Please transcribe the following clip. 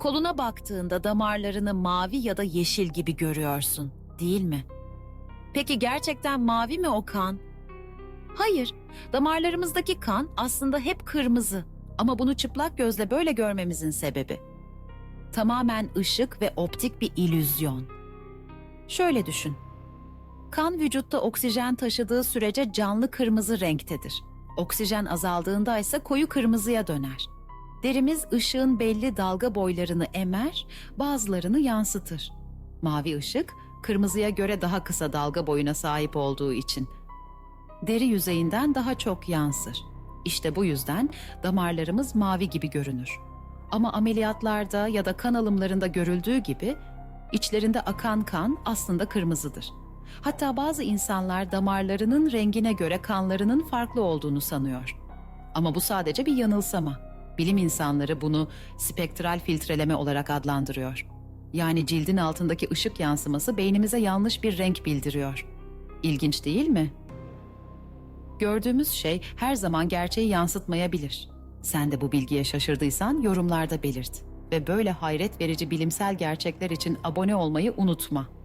Koluna baktığında damarlarını mavi ya da yeşil gibi görüyorsun, değil mi? Peki gerçekten mavi mi o kan? Hayır, damarlarımızdaki kan aslında hep kırmızı ama bunu çıplak gözle böyle görmemizin sebebi tamamen ışık ve optik bir illüzyon. Şöyle düşün. Kan vücutta oksijen taşıdığı sürece canlı kırmızı renktedir. Oksijen azaldığında ise koyu kırmızıya döner. Derimiz ışığın belli dalga boylarını emer, bazılarını yansıtır. Mavi ışık, kırmızıya göre daha kısa dalga boyuna sahip olduğu için deri yüzeyinden daha çok yansır. İşte bu yüzden damarlarımız mavi gibi görünür. Ama ameliyatlarda ya da kan alımlarında görüldüğü gibi içlerinde akan kan aslında kırmızıdır. Hatta bazı insanlar damarlarının rengine göre kanlarının farklı olduğunu sanıyor. Ama bu sadece bir yanılsama. Bilim insanları bunu spektral filtreleme olarak adlandırıyor. Yani cildin altındaki ışık yansıması beynimize yanlış bir renk bildiriyor. İlginç değil mi? Gördüğümüz şey her zaman gerçeği yansıtmayabilir. Sen de bu bilgiye şaşırdıysan yorumlarda belirt. Ve böyle hayret verici bilimsel gerçekler için abone olmayı unutma.